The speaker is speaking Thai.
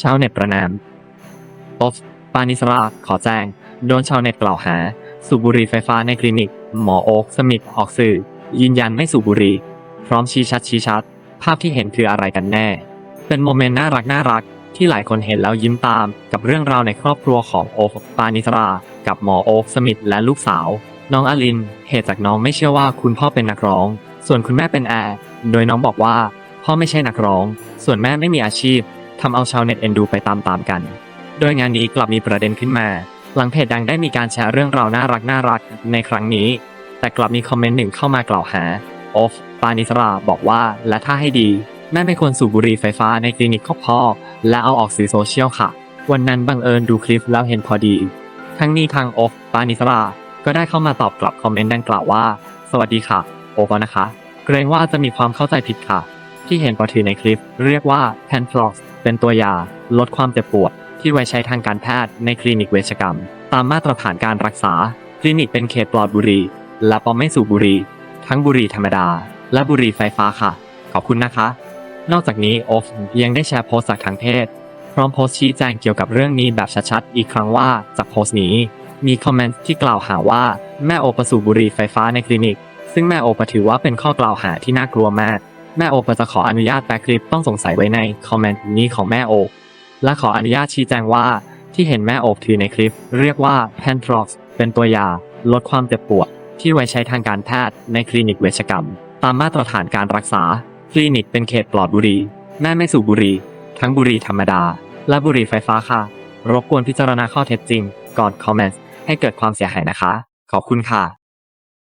ชาวเน็ตประนามโอฟปานิสราขอแจ้ง โดนชาวเน็ตกล่าวหา สูบบุหรี่ไฟฟ้าในคลินิก หมอโอ๊กสมิธออกสื่อ ยืนยันไม่สูบบุหรี่ พร้อมชี้ชัดชี้ชัด ภาพที่เห็นคืออะไรกันแน่ เป็นโมเมนต์น่ารักน่ารักที่หลายคนเห็นแล้วยิ้มตามกับเรื่องราวในครอบครัวของโอ๊กปานิสรา กับหมอโอ๊กสมิธและลูกสาว น้องอลิน เหตุจากน้องไม่เชื่อว่าคุณพ่อเป็นนักร้อง ส่วนคุณแม่เป็นแอร์ โดยน้องบอกว่า พ่อไม่ใช่นักร้อง ส่วนแม่ไม่มีอาชีพ ทำเอาชาวเน็ตเอ็นดูไปตามๆกัน โดยงานนี้กลับมีประเด็นขึ้นมา หลังเพจดังได้มีการแชร์เรื่องราวน่ารักน่ารักในครั้งนี้ แต่กลับมีคอมเมนต์หนึ่งเข้ามากล่าวหาออฟ ปานิสราบอกว่าและถ้าให้ดีแม่ไม่ควรสูบบุหรี่ไฟฟ้าในคลินิกของพ่อและเอาออกสื่อโซเชียลค่ะ วันนั้นบังเอิญดูคลิปแล้วเห็นพอดี ทั้งนี้ทางออฟ ปานิสราก็ได้เข้ามาตอบกลับคอมเมนต์ดังกล่าวว่า สวัสดีค่ะ โอฟนะคะ เกรงว่าจะมีความเข้าใจผิดค่ะ ที่เห็นปอถือในคลิปเรียกว่าแพนฟลอก เป็นตัวยา ลดความเจ็บปวด ที่ไว้ใช้ทางการแพทย์ในคลินิกเวชกรรม ตามมาตรฐานการรักษา คลินิกเป็นเขตปลอดบุหรี่และปอมไม่สูบบุหรี่ทั้งบุหรี่ธรรมดา และบุหรี่ไฟฟ้าค่ะ ขอบคุณนะคะ นอกจากนี้โอฟยังได้แชร์โพสต์จากทางเพศ พร้อมโพสต์ชี้แจงเกี่ยวกับเรื่องนี้แบบชัดๆอีกครั้งว่าจากโพสต์นี้ มีคอมเมนต์ที่กล่าวหาว่าแม่โอประสูบบุหรี่ไฟฟ้าในคลินิก ซึ่งแม่โอปถือว่าเป็นข้อกล่าวหาที่น่ากลัวมาก แม่โอปจะขออนุญาตแปะคลิปต้องสงสัยไว้ในคอมเมนต์นี้ของแม่โอและขออนุญาตชี้แจงว่าที่เห็นแม่โอบถือในคลิป เรียกว่า p a n t r o x เป็นตัวยา ลดความเจ็บปวด ที่ไว้ใช้ทางการแพทย์ในคลินิกเวชกรรม ตามมาตรฐานการรักษา คลินิกเป็นเขตปลอดบุหรี่แม่ไม่สูบบุหรี่ทั้งบุหรี่ธรรมดา และบุหรี่ไฟฟ้าค่ะ รบกวนพิจารณาข้อเท็จจริง ก่อนคอมเมนต์ให้เกิดความเสียหายนะคะ ขอบคุณค่ะ